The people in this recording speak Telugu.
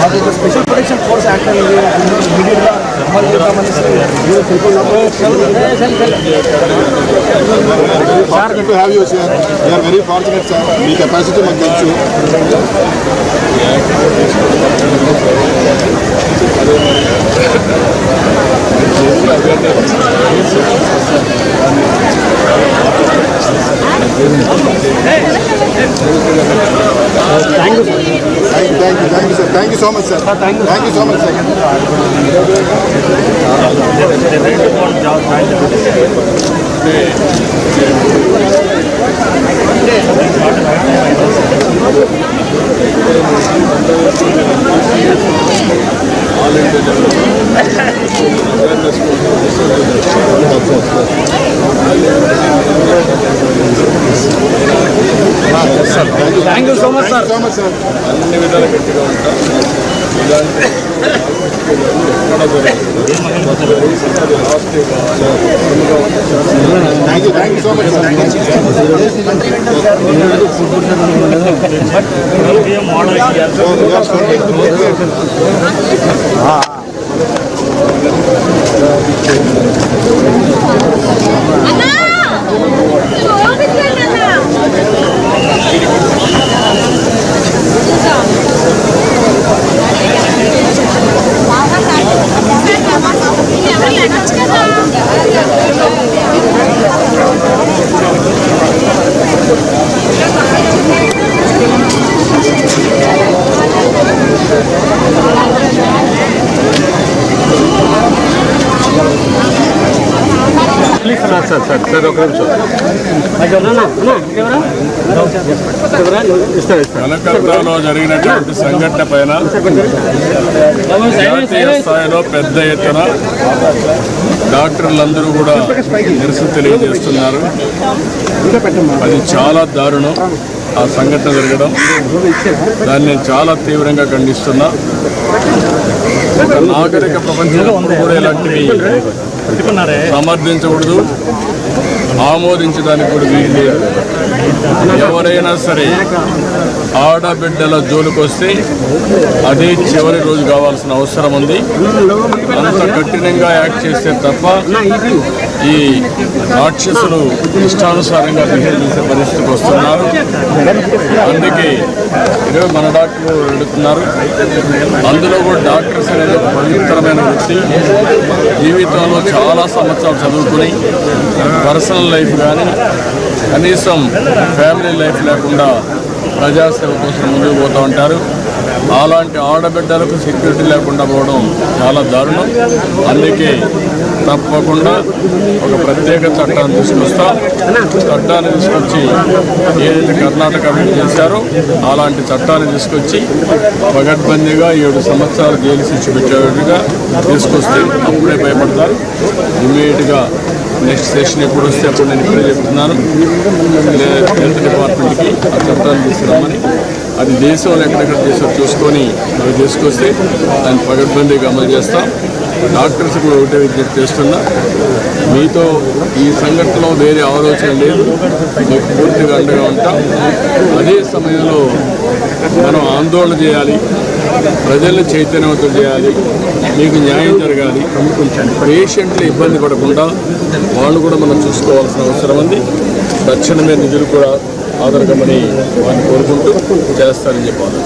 మాకు ఒక స్పెషల్ ప్రొటెక్షన్ ఫోర్స్ యాక్ట్ అనేది ఇమీడియట్గా అమలు చేద్దామనేసి ఈరోజు తెలుపుకున్నాము. Fortunate to have you sir we are very fortunate sir me capacity మాకు తెలుసు thank you thank you sir thank you so much sir thank you so much sir thank you so much sir so much sir అన్ని విధాలు గట్టిగా ఉంటాం. Thank you thank you so much sir అన్నా సార్ సార్ సార్ ఒక నిమిషం కలకత్తాలో జరిగినటువంటి సంఘటన పైన జాతీయ స్థాయిలో పెద్ద ఎత్తున డాక్టర్లందరూ కూడా నిరసన తెలియజేస్తున్నారు. అది చాలా దారుణం. ఆ సంఘటన జరగడం దాన్ని నేను చాలా తీవ్రంగా ఖండిస్తున్నా. ఒక నాగరిక ప్రపంచంలో కూడా ఇలాంటివి సమర్థించకూడదు. ఆమోదించడానికి కూడా వీలు లేదు. ఎవరైనా సరే ఆడబిడ్డల జోలికొస్తే అదే చివరి రోజు కావాల్సిన అవసరం ఉంది. అంత కఠినంగా యాక్ట్ చేస్తే తప్ప ఈ రాక్షసులు ఇష్టానుసారంగా బిహేవ్ చేసే పరిస్థితికి వస్తున్నారు. అందుకే ఈరోజు మన డాక్టర్లు వెళుతున్నారు అందులో కూడా డాక్టర్స్ అనేది ఒక పవిత్రమైన వృత్తి. జీవితంలో చాలా సంవత్సరాలు చదువుకుని పర్సనల్ లైఫ్ కానీ కనీసం ఫ్యామిలీ లైఫ్ లేకుండా ప్రజాసేవ కోసం ముందుకు పోతూ ఉంటారు. అలాంటి ఆడబిడ్డలకు సెక్యూరిటీ లేకుండా పోవడం చాలా దారుణం. అందుకే తప్పకుండా ఒక ప్రత్యేక చట్టాన్ని తీసుకొస్తా. చట్టాన్ని తీసుకొచ్చి ఏదైతే కర్ణాటక అభివృద్ధి చేశారో అలాంటి చట్టాన్ని తీసుకొచ్చి పగడ్బందీగా ఏడు సంవత్సరాలు జైలు శిక్ష పెట్టేట్టుగా తీసుకొస్తే అప్పుడే భయపడతారు. ఇమీడియట్గా నెక్స్ట్ సెషన్ ఎప్పుడు వస్తే అప్పుడు నేను ఇప్పుడే చెప్తున్నాను హెల్త్ డిపార్ట్మెంట్కి ఆ తీసుకురామని అది దేశంలో ఎక్కడెక్కడ చేసారు చూసుకొని అవి తీసుకొస్తే దాన్ని పగడ్బందీగా అమలు చేస్తాం. డాక్టర్స్ కూడా ఒకటే విజ్ఞప్తి చేస్తున్నా. మీతో ఈ సంఘటనలో వేరే ఆలోచన లేదు. మీకు పూర్తిగా అండగా ఉంటాం. అదే సమయంలో మనం ఆందోళన చేయాలి. ప్రజల్ని చైతన్యవంతం చేయాలి మీకు న్యాయం జరగాలి. పేషెంట్లు ఇబ్బంది పడకుండా వాళ్ళు కూడా మనం చూసుకోవాల్సిన అవసరం ఉంది. తక్షణమే నిధులు కూడా ఆదరకమని వారిని కోరుకుంటూ చేస్తారని చెప్పాలి.